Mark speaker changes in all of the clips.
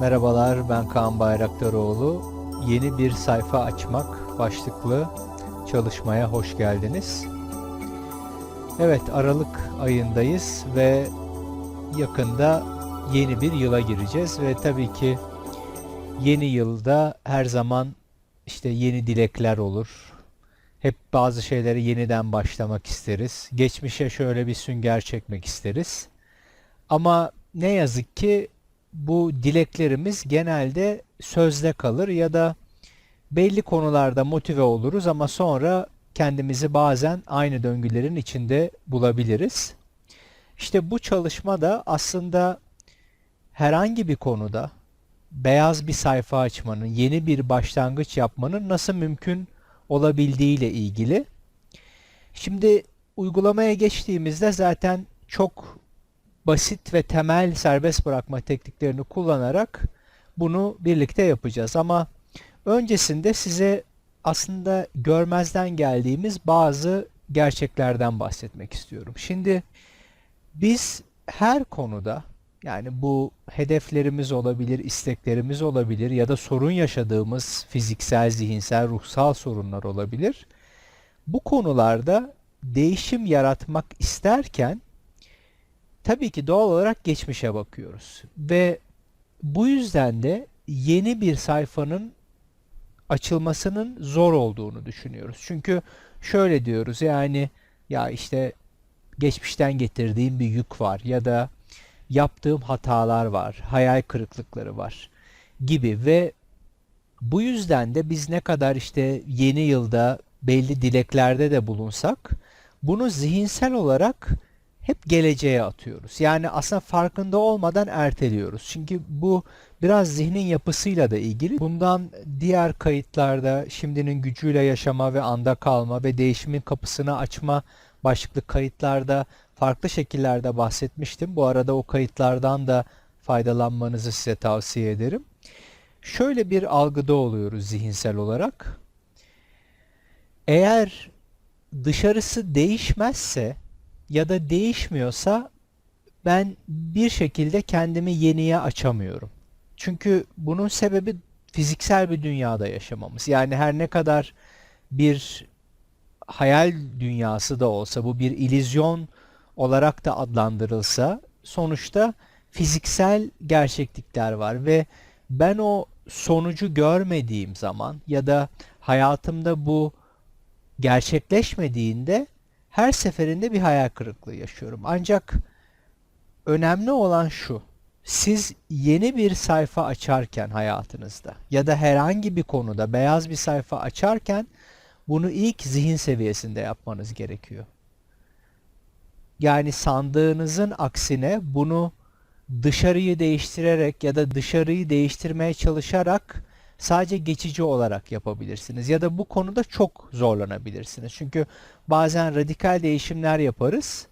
Speaker 1: Merhabalar ben Kaan Bayraktaroğlu. Yeni bir sayfa açmak başlıklı çalışmaya hoş geldiniz. Evet Aralık ayındayız ve yakında yeni bir yıla gireceğiz ve tabii ki yeni yılda her zaman işte yeni dilekler olur. Hep bazı şeyleri yeniden başlamak isteriz. Geçmişe şöyle bir sünger çekmek isteriz. Ama ne yazık ki bu dileklerimiz genelde sözde kalır ya da belli konularda motive oluruz ama sonra kendimizi bazen aynı döngülerin içinde bulabiliriz. İşte bu çalışma da aslında herhangi bir konuda beyaz bir sayfa açmanın, yeni bir başlangıç yapmanın nasıl mümkün olabildiği ile ilgili. Şimdi uygulamaya geçtiğimizde zaten çok basit ve temel serbest bırakma tekniklerini kullanarak bunu birlikte yapacağız. Ama öncesinde size aslında görmezden geldiğimiz bazı gerçeklerden bahsetmek istiyorum. Şimdi biz her konuda yani bu hedeflerimiz olabilir, isteklerimiz olabilir ya da sorun yaşadığımız fiziksel, zihinsel, ruhsal sorunlar olabilir. Bu konularda değişim yaratmak isterken tabii ki doğal olarak geçmişe bakıyoruz. Ve bu yüzden de yeni bir sayfanın açılmasının zor olduğunu düşünüyoruz. Çünkü şöyle diyoruz yani ya işte geçmişten getirdiğim bir yük var ya da yaptığım hatalar var, hayal kırıklıkları var gibi ve bu yüzden de biz ne kadar işte yeni yılda belli dileklerde de bulunsak bunu zihinsel olarak hep geleceğe atıyoruz. Yani aslında farkında olmadan erteliyoruz. Çünkü bu biraz zihnin yapısıyla da ilgili. Bundan diğer kayıtlarda şimdinin gücüyle yaşama ve anda kalma ve değişimin kapısını açma başlıklı kayıtlarda farklı şekillerde bahsetmiştim. Bu arada o kayıtlardan da faydalanmanızı size tavsiye ederim. Şöyle bir algıda oluyoruz zihinsel olarak. Eğer dışarısı değişmezse ya da değişmiyorsa ben bir şekilde kendimi yeniye açamıyorum. Çünkü bunun sebebi fiziksel bir dünyada yaşamamız. Yani her ne kadar bir hayal dünyası da olsa, bu bir ilizyon olarak da adlandırılsa sonuçta fiziksel gerçeklikler var ve ben o sonucu görmediğim zaman ya da hayatımda bu gerçekleşmediğinde her seferinde bir hayal kırıklığı yaşıyorum. Ancak önemli olan şu. Siz yeni bir sayfa açarken hayatınızda ya da herhangi bir konuda beyaz bir sayfa açarken bunu ilk zihin seviyesinde yapmanız gerekiyor. Yani sandığınızın aksine bunu dışarıyı değiştirerek ya da dışarıyı değiştirmeye çalışarak sadece geçici olarak yapabilirsiniz. Ya da bu konuda çok zorlanabilirsiniz. Çünkü bazen radikal değişimler yaparız.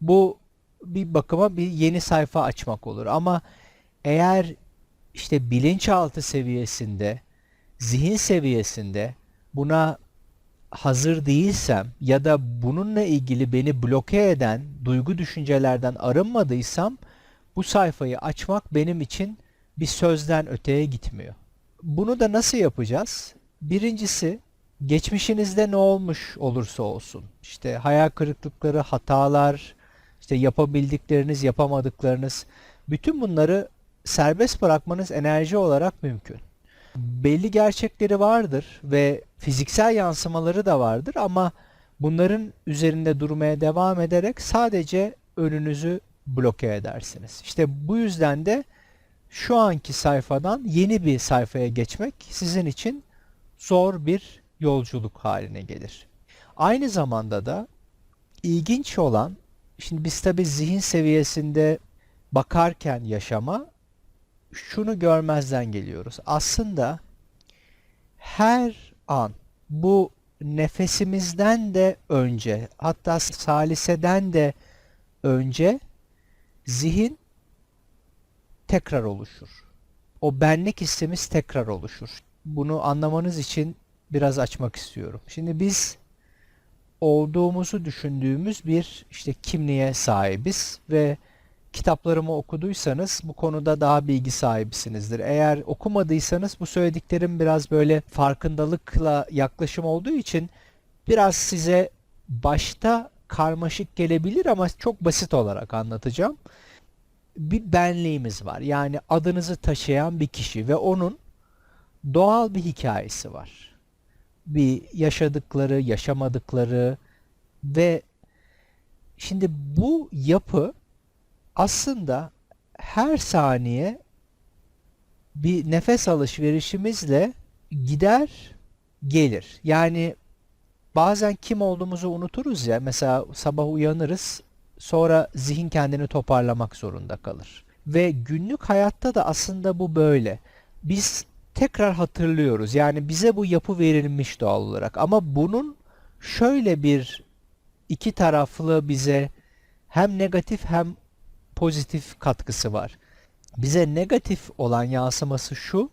Speaker 1: Bu bir bakıma bir yeni sayfa açmak olur. Ama eğer işte bilinçaltı seviyesinde, zihin seviyesinde buna hazır değilsem ya da bununla ilgili beni bloke eden duygu düşüncelerden arınmadıysam bu sayfayı açmak benim için bir sözden öteye gitmiyor. Bunu da nasıl yapacağız? Birincisi geçmişinizde ne olmuş olursa olsun işte hayal kırıklıkları, hatalar, işte yapabildikleriniz, yapamadıklarınız bütün bunları serbest bırakmanız enerji olarak mümkün. Belli gerçekleri vardır ve fiziksel yansımaları da vardır ama bunların üzerinde durmaya devam ederek sadece önünüzü bloke edersiniz. İşte bu yüzden de şu anki sayfadan yeni bir sayfaya geçmek sizin için zor bir yolculuk haline gelir. Aynı zamanda da ilginç olan, şimdi biz tabi zihin seviyesinde bakarken yaşama şunu görmezden geliyoruz. Aslında her an bu nefesimizden de önce hatta saliseden de önce zihin tekrar oluşur. O benlik hissimiz tekrar oluşur. Bunu anlamanız için biraz açmak istiyorum. Şimdi biz olduğumuzu düşündüğümüz bir işte kimliğe sahibiz ve kitaplarımı okuduysanız bu konuda daha bilgi sahibisinizdir. Eğer okumadıysanız bu söylediklerim biraz böyle farkındalıkla yaklaşım olduğu için biraz size başta karmaşık gelebilir ama çok basit olarak anlatacağım. Bir benliğimiz var. Yani adınızı taşıyan bir kişi ve onun doğal bir hikayesi var. Bir yaşadıkları, yaşamadıkları ve şimdi bu yapı aslında her saniye bir nefes alışverişimizle gider gelir. Yani bazen kim olduğumuzu unuturuz ya. Mesela sabah uyanırız, sonra zihin kendini toparlamak zorunda kalır. Ve günlük hayatta da aslında bu böyle. Biz tekrar hatırlıyoruz. Yani bize bu yapı verilmiş doğal olarak. Ama bunun şöyle bir iki taraflı bize hem negatif hem pozitif katkısı var. Bize negatif olan yansıması şu.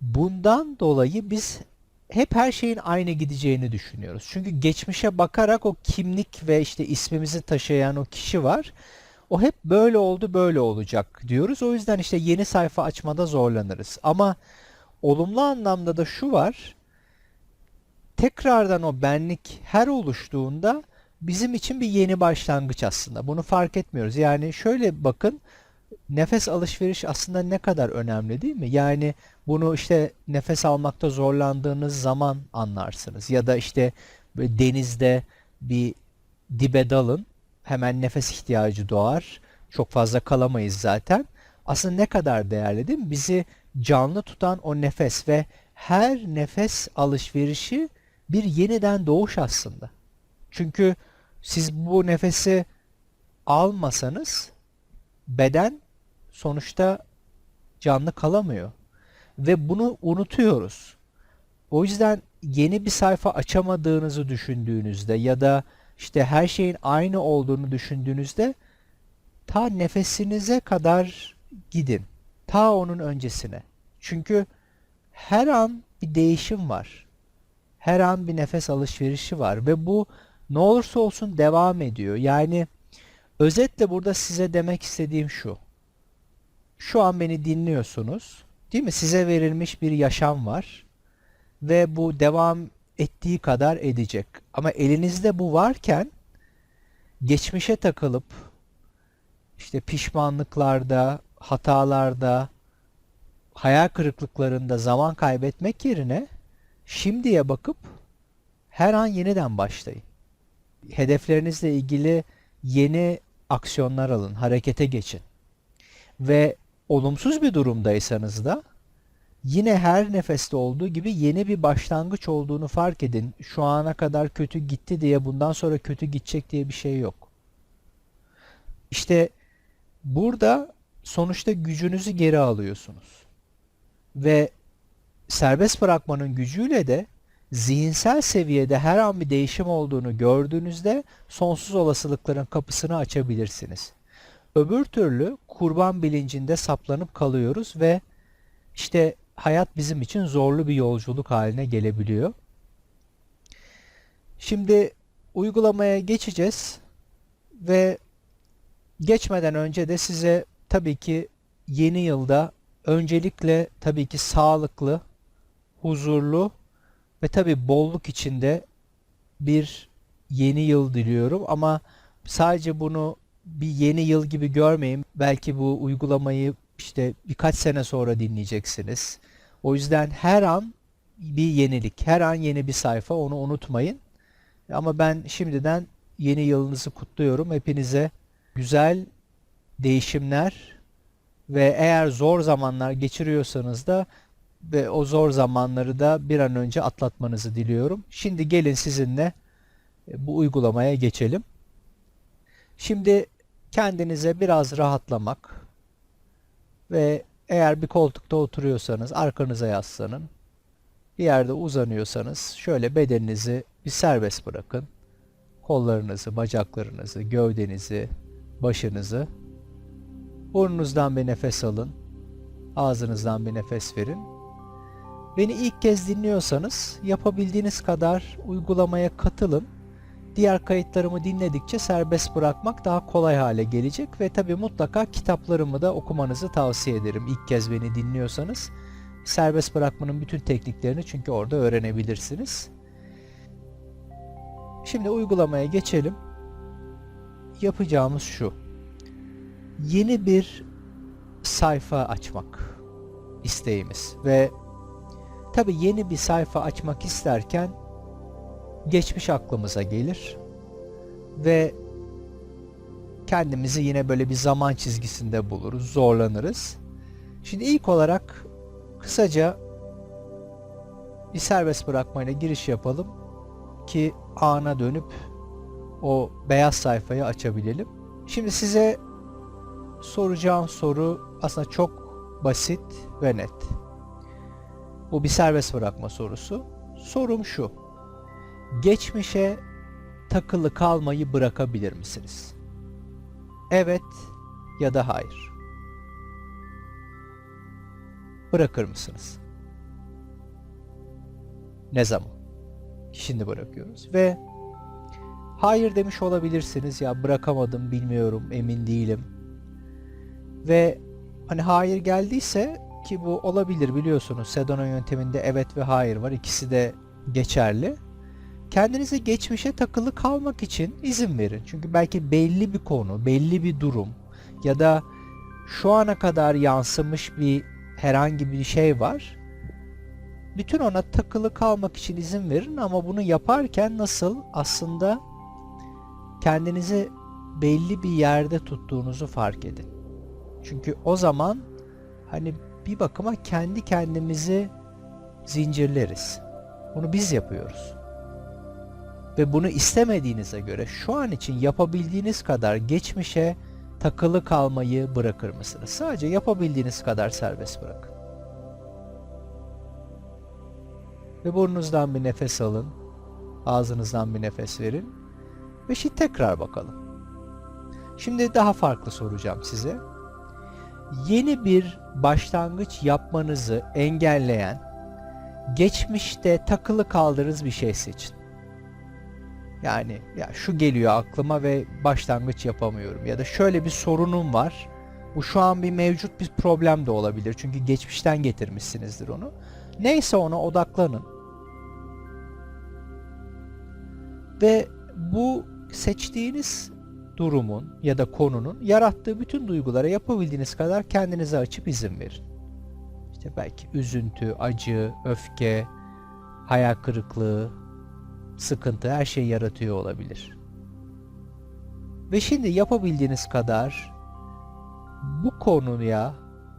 Speaker 1: Bundan dolayı biz hep her şeyin aynı gideceğini düşünüyoruz. Çünkü geçmişe bakarak o kimlik ve işte ismimizi taşıyan o kişi var. O hep böyle oldu, böyle olacak diyoruz. O yüzden işte yeni sayfa açmada zorlanırız. Ama olumlu anlamda da şu var. Tekrardan o benlik her oluştuğunda bizim için bir yeni başlangıç aslında. Bunu fark etmiyoruz. Yani şöyle bakın nefes alışveriş aslında ne kadar önemli değil mi? Yani bunu işte nefes almakta zorlandığınız zaman anlarsınız. Ya da işte denizde bir dibe dalın hemen nefes ihtiyacı doğar. Çok fazla kalamayız zaten. Aslında ne kadar değerli değil mi? Bizi canlı tutan o nefes ve her nefes alışverişi bir yeniden doğuş aslında. Çünkü siz bu nefesi almasanız beden sonuçta canlı kalamıyor. Ve bunu unutuyoruz. O yüzden yeni bir sayfa açamadığınızı düşündüğünüzde ya da işte her şeyin aynı olduğunu düşündüğünüzde ta nefesinize kadar gidin. Ta onun öncesine. Çünkü her an bir değişim var. Her an bir nefes alışverişi var ve bu ne olursa olsun devam ediyor. Yani özetle burada size demek istediğim şu. Şu an beni dinliyorsunuz. Değil mi? Size verilmiş bir yaşam var. Ve bu devam ettiği kadar edecek. Ama elinizde bu varken geçmişe takılıp işte pişmanlıklarda, hatalarda, hayal kırıklıklarında zaman kaybetmek yerine şimdiye bakıp her an yeniden başlayın hedeflerinizle ilgili yeni aksiyonlar alın, harekete geçin. Ve olumsuz bir durumdaysanız da yine her nefeste olduğu gibi yeni bir başlangıç olduğunu fark edin. Şu ana kadar kötü gitti diye bundan sonra kötü gidecek diye bir şey yok. İşte burada sonuçta gücünüzü geri alıyorsunuz. Ve serbest bırakmanın gücüyle de zihinsel seviyede her an bir değişim olduğunu gördüğünüzde sonsuz olasılıkların kapısını açabilirsiniz. Öbür türlü kurban bilincinde saplanıp kalıyoruz ve işte hayat bizim için zorlu bir yolculuk haline gelebiliyor. Şimdi uygulamaya geçeceğiz ve geçmeden önce de size tabii ki yeni yılda öncelikle tabii ki sağlıklı, huzurlu ve tabi bolluk içinde bir yeni yıl diliyorum ama sadece bunu bir yeni yıl gibi görmeyin. Belki bu uygulamayı işte birkaç sene sonra dinleyeceksiniz. O yüzden her an bir yenilik, her an yeni bir sayfa onu unutmayın. Ama ben şimdiden yeni yılınızı kutluyorum. Hepinize güzel değişimler ve eğer zor zamanlar geçiriyorsanız da ve o zor zamanları da bir an önce atlatmanızı diliyorum. Şimdi gelin sizinle e, bu uygulamaya geçelim. Şimdi kendinize biraz rahatlamak ve eğer bir koltukta oturuyorsanız arkanıza yaslanın. Bir yerde uzanıyorsanız şöyle bedeninizi bir serbest bırakın. Kollarınızı, bacaklarınızı, gövdenizi, başınızı. Burnunuzdan bir nefes alın. Ağzınızdan bir nefes verin. Beni ilk kez dinliyorsanız yapabildiğiniz kadar uygulamaya katılın. diğer kayıtlarımı dinledikçe serbest bırakmak daha kolay hale gelecek ve tabi mutlaka kitaplarımı da okumanızı tavsiye ederim. İlk kez beni dinliyorsanız serbest bırakmanın bütün tekniklerini çünkü orada öğrenebilirsiniz. Şimdi uygulamaya geçelim. Yapacağımız şu. Yeni bir sayfa açmak isteğimiz ve tabi yeni bir sayfa açmak isterken geçmiş aklımıza gelir ve kendimizi yine böyle bir zaman çizgisinde buluruz, zorlanırız. Şimdi ilk olarak kısaca bir serbest bırakmayla giriş yapalım ki ana dönüp o beyaz sayfayı açabilelim. Şimdi size soracağım soru aslında çok basit ve net. Bu bir serbest bırakma sorusu. Sorum şu. Geçmişe takılı kalmayı bırakabilir misiniz? Evet ya da hayır. Bırakır mısınız? Ne zaman? Şimdi bırakıyoruz ve hayır demiş olabilirsiniz ya bırakamadım bilmiyorum emin değilim. Ve hani hayır geldiyse ki bu olabilir biliyorsunuz Sedona yönteminde evet ve hayır var ikisi de geçerli. Kendinize geçmişe takılı kalmak için izin verin. Çünkü belki belli bir konu, belli bir durum ya da şu ana kadar yansımış bir herhangi bir şey var. Bütün ona takılı kalmak için izin verin ama bunu yaparken nasıl aslında kendinizi belli bir yerde tuttuğunuzu fark edin. Çünkü o zaman hani bir bakıma kendi kendimizi zincirleriz. Bunu biz yapıyoruz. Ve bunu istemediğinize göre şu an için yapabildiğiniz kadar geçmişe takılı kalmayı bırakır mısınız? Sadece yapabildiğiniz kadar serbest bırakın. Ve burnunuzdan bir nefes alın. Ağzınızdan bir nefes verin. Ve şimdi tekrar bakalım. Şimdi daha farklı soracağım size. Yeni bir başlangıç yapmanızı engelleyen, geçmişte takılı kaldığınız bir şey seçin. Yani ya şu geliyor aklıma ve başlangıç yapamıyorum ya da şöyle bir sorunum var. Bu şu an bir mevcut bir problem de olabilir. Çünkü geçmişten getirmişsinizdir onu. Neyse ona odaklanın. Ve bu seçtiğiniz durumun ya da konunun yarattığı bütün duygulara yapabildiğiniz kadar kendinize açıp izin verin. İşte belki üzüntü, acı, öfke, hayal kırıklığı, sıkıntı her şey yaratıyor olabilir. Ve şimdi yapabildiğiniz kadar bu konuya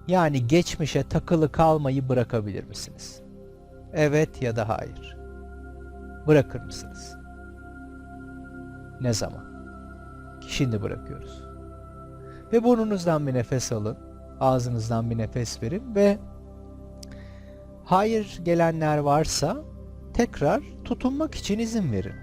Speaker 1: yani geçmişe takılı kalmayı bırakabilir misiniz? Evet ya da hayır. Bırakır mısınız? Ne zaman? Şimdi bırakıyoruz. Ve burnunuzdan bir nefes alın. Ağzınızdan bir nefes verin ve hayır gelenler varsa tekrar tutunmak için izin verin.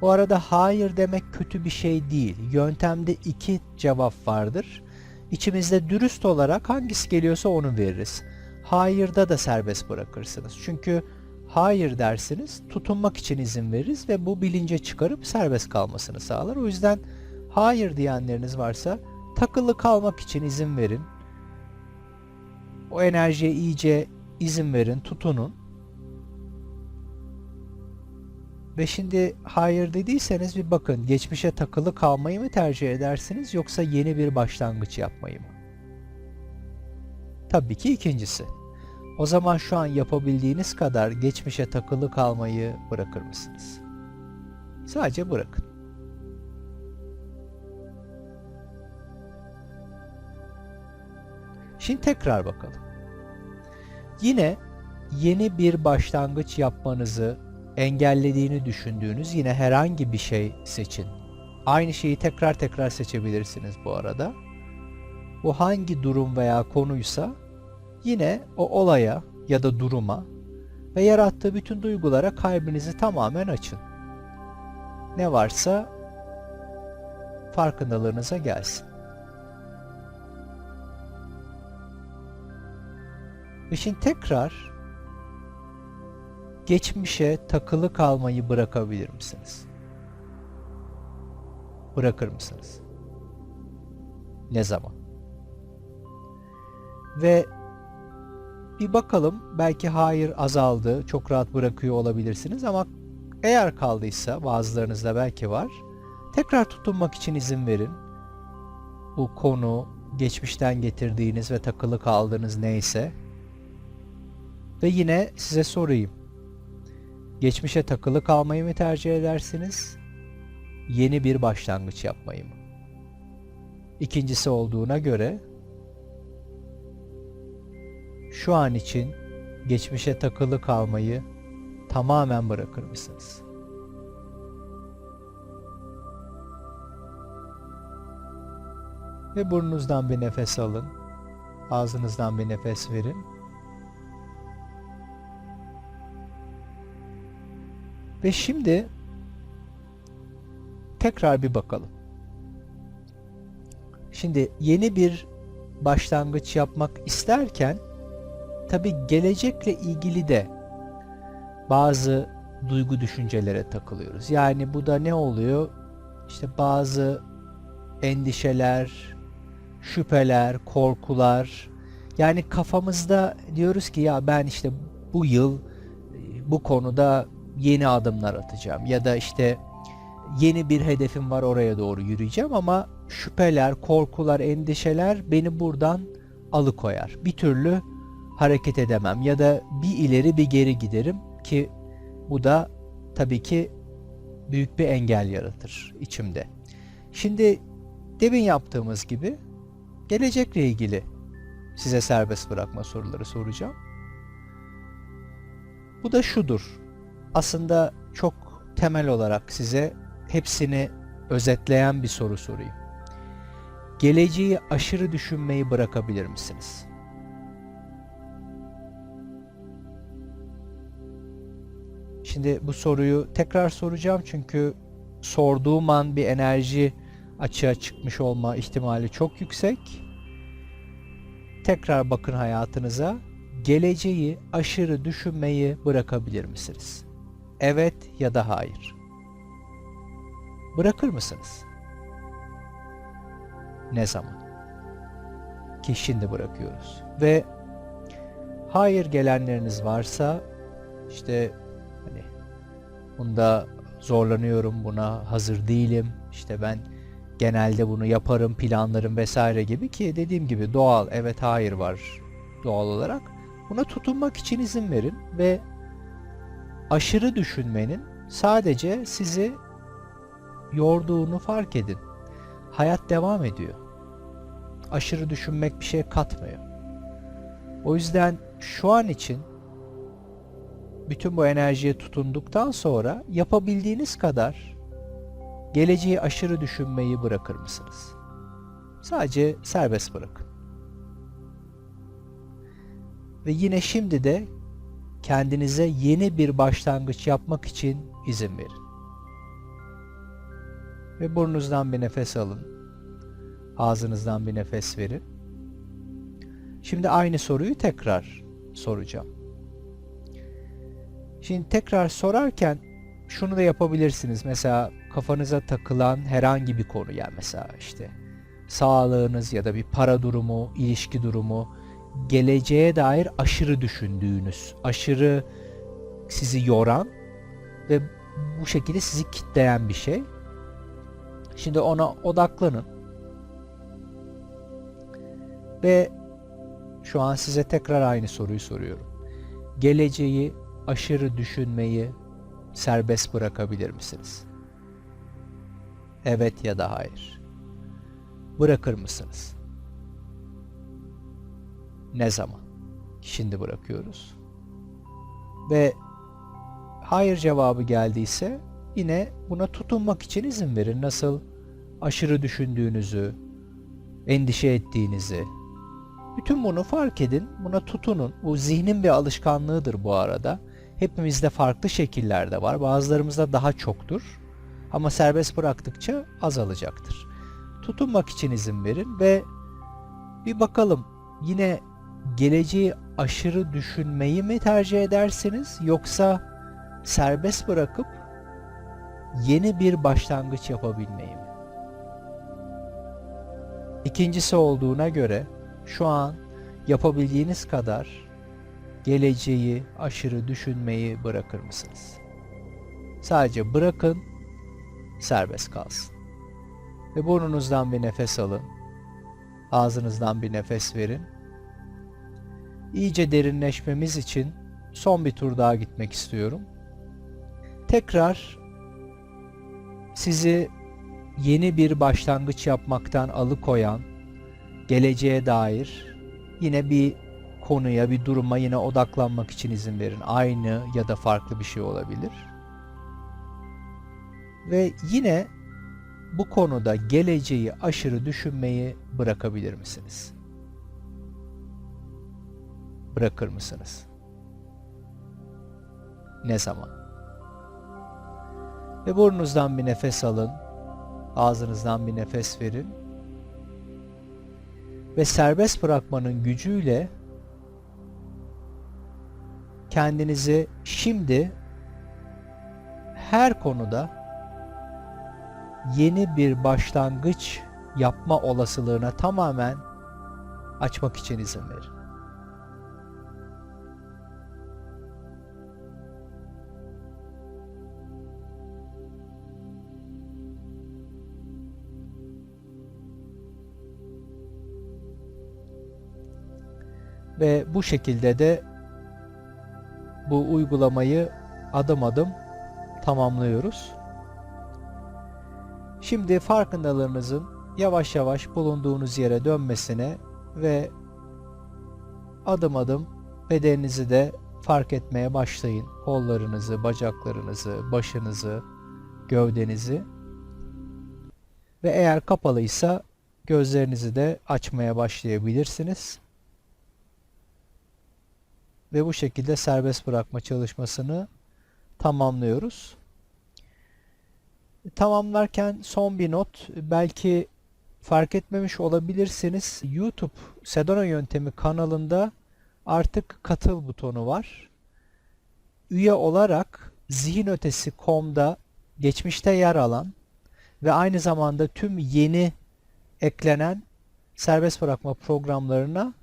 Speaker 1: Bu arada hayır demek kötü bir şey değil. Yöntemde iki cevap vardır. İçimizde dürüst olarak hangisi geliyorsa onu veririz. Hayırda da serbest bırakırsınız. Çünkü hayır dersiniz, tutunmak için izin veririz ve bu bilince çıkarıp serbest kalmasını sağlar. O yüzden hayır diyenleriniz varsa takılı kalmak için izin verin. O enerjiye iyice izin verin, tutunun. Ve şimdi hayır dediyseniz bir bakın geçmişe takılı kalmayı mı tercih edersiniz yoksa yeni bir başlangıç yapmayı mı? Tabii ki ikincisi. O zaman şu an yapabildiğiniz kadar geçmişe takılı kalmayı bırakır mısınız? Sadece bırakın. Şimdi tekrar bakalım. Yine yeni bir başlangıç yapmanızı engellediğini düşündüğünüz yine herhangi bir şey seçin. Aynı şeyi tekrar tekrar seçebilirsiniz bu arada. Bu hangi durum veya konuysa yine o olaya ya da duruma ve yarattığı bütün duygulara kalbinizi tamamen açın. Ne varsa farkındalığınıza gelsin. Ve şimdi tekrar geçmişe takılı kalmayı bırakabilir misiniz? bırakır mısınız? Ne zaman? Ve bir bakalım belki hayır azaldı, çok rahat bırakıyor olabilirsiniz ama eğer kaldıysa bazılarınızda belki var. Tekrar tutunmak için izin verin. Bu konu geçmişten getirdiğiniz ve takılı kaldığınız neyse. Ve yine size sorayım. Geçmişe takılı kalmayı mı tercih edersiniz? Yeni bir başlangıç yapmayı mı? İkincisi olduğuna göre şu an için geçmişe takılı kalmayı tamamen bırakır mısınız? Ve burnunuzdan bir nefes alın. Ağzınızdan bir nefes verin. Ve şimdi tekrar bir bakalım. Şimdi yeni bir başlangıç yapmak isterken tabi gelecekle ilgili de bazı duygu düşüncelere takılıyoruz. Yani bu da ne oluyor? İşte bazı endişeler, şüpheler, korkular. Yani kafamızda diyoruz ki ya ben işte bu yıl bu konuda yeni adımlar atacağım ya da işte yeni bir hedefim var oraya doğru yürüyeceğim ama şüpheler, korkular, endişeler beni buradan alıkoyar. Bir türlü hareket edemem ya da bir ileri bir geri giderim ki bu da tabii ki büyük bir engel yaratır içimde. Şimdi demin yaptığımız gibi gelecekle ilgili size serbest bırakma soruları soracağım. Bu da şudur. Aslında çok temel olarak size hepsini özetleyen bir soru sorayım. Geleceği aşırı düşünmeyi bırakabilir misiniz? Şimdi bu soruyu tekrar soracağım çünkü sorduğum an bir enerji açığa çıkmış olma ihtimali çok yüksek. Tekrar bakın hayatınıza. Geleceği aşırı düşünmeyi bırakabilir misiniz? Evet ya da hayır. Bırakır mısınız? Ne zaman? Ki şimdi bırakıyoruz. Ve hayır gelenleriniz varsa işte hani bunda zorlanıyorum, buna hazır değilim. İşte ben genelde bunu yaparım, planlarım vesaire gibi ki dediğim gibi doğal evet hayır var doğal olarak. Buna tutunmak için izin verin ve aşırı düşünmenin sadece sizi yorduğunu fark edin. Hayat devam ediyor. Aşırı düşünmek bir şey katmıyor. O yüzden şu an için bütün bu enerjiye tutunduktan sonra yapabildiğiniz kadar geleceği aşırı düşünmeyi bırakır mısınız? Sadece serbest bırakın. Ve yine şimdi de kendinize yeni bir başlangıç yapmak için izin verin. Ve burnunuzdan bir nefes alın. Ağzınızdan bir nefes verin. Şimdi aynı soruyu tekrar soracağım. Şimdi tekrar sorarken şunu da yapabilirsiniz. Mesela kafanıza takılan herhangi bir konu yani mesela işte sağlığınız ya da bir para durumu, ilişki durumu, geleceğe dair aşırı düşündüğünüz, aşırı sizi yoran ve bu şekilde sizi kitleyen bir şey. Şimdi ona odaklanın. Ve şu an size tekrar aynı soruyu soruyorum. Geleceği aşırı düşünmeyi serbest bırakabilir misiniz? Evet ya da hayır. Bırakır mısınız? Ne zaman? Şimdi bırakıyoruz. Ve hayır cevabı geldiyse yine buna tutunmak için izin verin. Nasıl aşırı düşündüğünüzü, endişe ettiğinizi, bütün bunu fark edin, buna tutunun. Bu zihnin bir alışkanlığıdır bu arada. Hepimizde farklı şekillerde var. Bazılarımızda daha çoktur. Ama serbest bıraktıkça azalacaktır. Tutunmak için izin verin ve bir bakalım yine geleceği aşırı düşünmeyi mi tercih edersiniz yoksa serbest bırakıp yeni bir başlangıç yapabilmeyi mi? İkincisi olduğuna göre şu an yapabildiğiniz kadar geleceği aşırı düşünmeyi bırakır mısınız? Sadece bırakın, serbest kalsın. Ve burnunuzdan bir nefes alın. Ağzınızdan bir nefes verin. İyice derinleşmemiz için son bir tur daha gitmek istiyorum. Tekrar sizi yeni bir başlangıç yapmaktan alıkoyan, geleceğe dair yine bir konuya, bir duruma yine odaklanmak için izin verin. Aynı ya da farklı bir şey olabilir. Ve yine bu konuda geleceği aşırı düşünmeyi bırakabilir misiniz? Bırakır mısınız? Ne zaman? Ve burnunuzdan bir nefes alın. Ağzınızdan bir nefes verin. Ve serbest bırakmanın gücüyle kendinizi şimdi her konuda yeni bir başlangıç yapma olasılığına tamamen açmak için izin verin. Ve bu şekilde de bu uygulamayı adım adım tamamlıyoruz. Şimdi farkındalığınızın yavaş yavaş bulunduğunuz yere dönmesine ve adım adım bedeninizi de fark etmeye başlayın. Kollarınızı, bacaklarınızı, başınızı, gövdenizi ve eğer kapalıysa gözlerinizi de açmaya başlayabilirsiniz. Ve bu şekilde serbest bırakma çalışmasını tamamlıyoruz. Tamamlarken son bir not. Belki fark etmemiş olabilirsiniz. YouTube Sedona Yöntemi kanalında artık katıl butonu var. Üye olarak zihinötesi.com'da geçmişte yer alan ve aynı zamanda tüm yeni eklenen serbest bırakma programlarına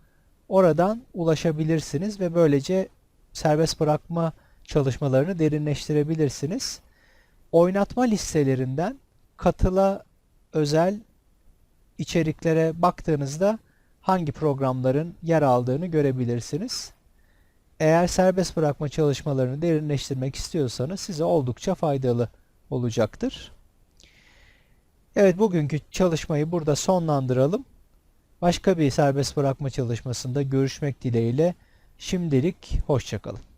Speaker 1: oradan ulaşabilirsiniz ve böylece serbest bırakma çalışmalarını derinleştirebilirsiniz oynatma listelerinden katıla özel içeriklere baktığınızda hangi programların yer aldığını görebilirsiniz. Eğer serbest bırakma çalışmalarını derinleştirmek istiyorsanız size oldukça faydalı olacaktır. Evet bugünkü çalışmayı burada sonlandıralım. Başka bir serbest bırakma çalışmasında görüşmek dileğiyle şimdilik hoşçakalın.